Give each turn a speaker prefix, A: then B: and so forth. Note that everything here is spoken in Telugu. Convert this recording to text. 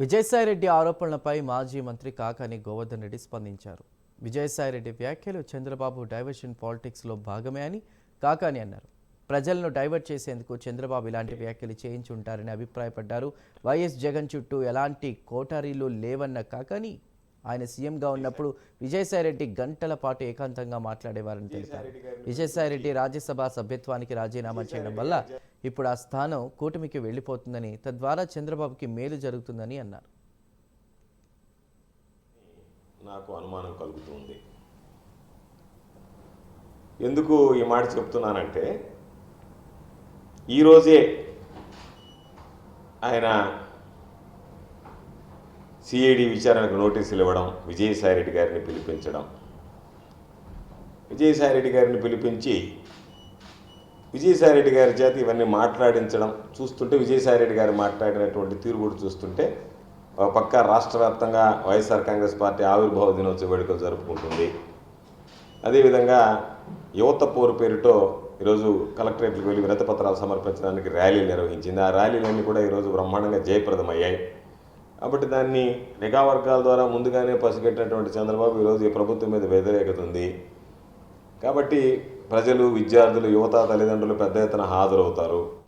A: విజయసాయిరెడ్డి ఆరోపణలపై మాజీ మంత్రి కాకాని గోవర్ధన్ రెడ్డి స్పందించారు. విజయసాయిరెడ్డి వ్యాఖ్యలు చంద్రబాబు డైవర్షన్ పాలిటిక్స్లో భాగమే అని కాకాని అన్నారు. ప్రజలను డైవర్ట్ చేసేందుకు చంద్రబాబు ఇలాంటి వ్యాఖ్యలు చేయించి ఉంటారని అభిప్రాయపడ్డారు. వైఎస్ జగన్ చుట్టూ ఎలాంటి కోటారీలు లేవన్న కాకాని ఆయన సీఎంగా ఉన్నప్పుడు విజయసాయిరెడ్డి గంటల పాటు ఏకాంతంగా మాట్లాడేవారని తెలిపారు. విజయసాయిరెడ్డి రాజ్యసభ సభ్యత్వానికి రాజీనామా చేయడం వల్ల ఇప్పుడు ఆ స్థానం కూటమికి వెళ్ళిపోతుందని తద్వారా చంద్రబాబుకి మేలు జరుగుతుందని అన్నారు.
B: నాకు అనుమానం కలుగుతుంది ఎందుకు ఈ మాట చెప్తున్నానంటే ఈరోజే ఆయన సిఐడి విచారణకు నోటీసులు ఇవ్వడం విజయసాయిరెడ్డి గారిని పిలిపించడం. విజయసాయిరెడ్డి గారిని పిలిపించి విజయసాయిరెడ్డి గారి చేత ఇవన్నీ మాట్లాడించడం చూస్తుంటే విజయసాయిరెడ్డి గారు మాట్లాడినటువంటి తీరు కూడా చూస్తుంటే ఒక పక్క రాష్ట్ర వ్యాప్తంగా వైఎస్ఆర్ కాంగ్రెస్ పార్టీ ఆవిర్భావ దినోత్సవ వేడుకలు జరుపుకుంటుంది. అదేవిధంగా యువత పోరు పేరుతో ఈరోజు కలెక్టరేట్లకు వెళ్ళి వినతిపత్రాలు సమర్పించడానికి ర్యాలీలు నిర్వహించింది. ఆ ర్యాలీలన్నీ కూడా ఈరోజు బ్రహ్మాండంగా జయప్రదమయ్యాయి. కాబట్టి దాన్ని నిఘా వర్గాల ద్వారా ముందుగానే పసిగట్టినటువంటి చంద్రబాబు ఈరోజు ఈ ప్రభుత్వం మీద వ్యతిరేకత ఉంది. కాబట్టి ప్రజలు విద్యార్థులు యువత తల్లిదండ్రులు పెద్ద ఎత్తున హాజరవుతారు.